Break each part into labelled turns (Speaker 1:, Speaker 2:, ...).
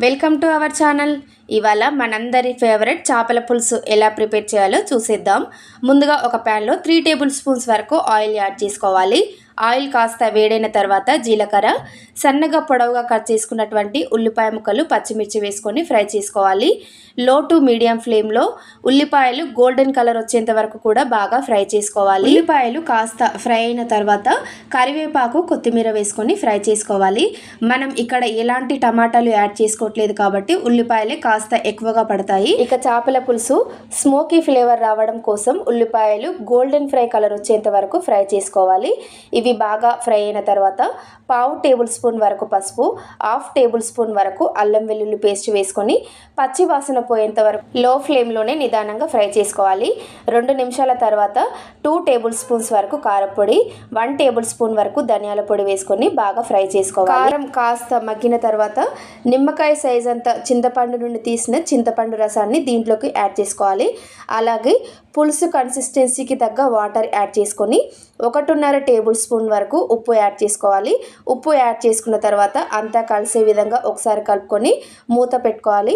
Speaker 1: Welcome to our channel. ఇవాళ మనందరి favourite చేపల పులుసు ఎలా ప్రిపేర్ చేయాలో చూసేద్దాం. ముందుగా ఒక ప్యాన్లో త్రీ టేబుల్ స్పూన్స్ వరకు ఆయిల్ యాడ్ చేసుకోవాలి. ఆయిల్ కాస్త వేడైన తర్వాత జీలకర్ర సన్నగా పొడవుగా కట్ చేసుకున్నటువంటి ఉల్లిపాయ ముక్కలు పచ్చిమిర్చి వేసుకొని ఫ్రై చేసుకోవాలి. లో టు మీడియం ఫ్లేమ్లో ఉల్లిపాయలు గోల్డెన్ కలర్ వచ్చేంత వరకు కూడా బాగా ఫ్రై చేసుకోవాలి. ఉల్లిపాయలు కాస్త ఫ్రై అయిన తర్వాత కరివేపాకు కొత్తిమీర వేసుకొని ఫ్రై చేసుకోవాలి. మనం ఇక్కడ ఎలాంటి టమాటాలు యాడ్ చేసుకోవట్లేదు కాబట్టి ఉల్లిపాయలే కాస్త ఎక్కువగా పడతాయి. ఇక చేపల పులుసు స్మోకీ ఫ్లేవర్ రావడం కోసం ఉల్లిపాయలు గోల్డెన్ ఫ్రై కలర్ వచ్చేంత వరకు ఫ్రై చేసుకోవాలి. ఇవి బాగా ఫ్రై అయిన తర్వాత పావు టేబుల్ స్పూన్ వరకు పసుపు హాఫ్ టేబుల్ స్పూన్ వరకు అల్లం వెల్లుల్లి పేస్ట్ వేసుకొని పచ్చి వాసన పోయేంత వరకు లో ఫ్లేమ్లోనే నిదానంగా ఫ్రై చేసుకోవాలి. రెండు నిమిషాల తర్వాత టూ టేబుల్ స్పూన్స్ వరకు కారపొడి వన్ టేబుల్ స్పూన్ వరకు ధనియాల పొడి వేసుకొని బాగా ఫ్రై చేసుకోవాలి. కారం కాస్త మగ్గిన తర్వాత నిమ్మకాయ సైజ్ అంత చింతపండు నుండి తీసిన చింతపండు రసాన్ని దీంట్లోకి యాడ్ చేసుకోవాలి. అలాగే పులుసు కన్సిస్టెన్సీకి తగ్గ వాటర్ యాడ్ చేసుకొని ఒకటిన్నర టేబుల్ స్పూన్ స్పూన్ వరకు ఉప్పు యాడ్ చేసుకోవాలి. ఉప్పు యాడ్ చేసుకున్న తర్వాత అంతా కలిసే విధంగా ఒకసారి కలుపుకొని మూత పెట్టుకోవాలి.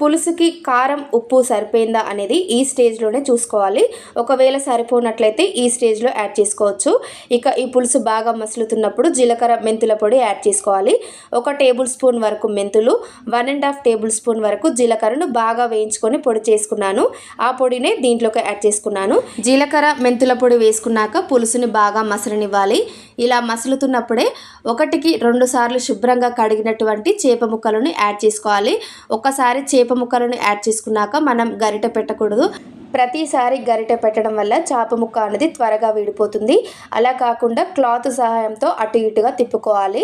Speaker 1: పులుసుకి కారం ఉప్పు సరిపోయిందా అనేది ఈ స్టేజ్లోనే చూసుకోవాలి. ఒకవేళ సరిపోనట్లయితే ఈ స్టేజ్లో యాడ్ చేసుకోవచ్చు. ఇక ఈ పులుసు బాగా మసులుతున్నప్పుడు జీలకర్ర మెంతుల పొడి యాడ్ చేసుకోవాలి. ఒక టేబుల్ స్పూన్ వరకు మెంతులు one and half tablespoon వరకు జీలకర్రను బాగా వేయించుకొని పొడి చేసుకున్నాను. ఆ పొడినే దీంట్లోకి యాడ్ చేసుకున్నాను. జీలకర్ర మెంతుల పొడి వేసుకున్నాక పులుసుని బాగా మసలనివ్వాలి. ఇలా మసులుతున్నప్పుడే ఒకటికి రెండు సార్లు శుభ్రంగా కడిగినటువంటి చేప ముక్కలను యాడ్ చేసుకోవాలి. ఒకసారి చేప ముక్కలను యాడ్ చేసుకున్నాక మనం గరిట పెట్టకూడదు. ప్రతిసారి గరిటె పెట్టడం వల్ల చేప ముక్క అనేది త్వరగా విడిపోతుంది. అలా కాకుండా క్లాత్ సహాయంతో అటు ఇటుగా తిప్పుకోవాలి.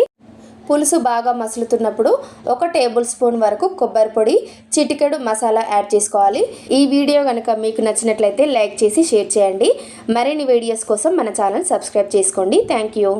Speaker 1: పులుసు బాగా మసులుతున్నప్పుడు ఒక టేబుల్ స్పూన్ వరకు కొబ్బరి పొడి చిటికెడు మసాలా యాడ్ చేసుకోవాలి. ఈ వీడియో కనుక మీకు నచ్చినట్లయితే లైక్ చేసి షేర్ చేయండి. మరిన్ని వీడియోస్ కోసం మన ఛానల్ సబ్స్క్రైబ్ చేసుకోండి. Thank you.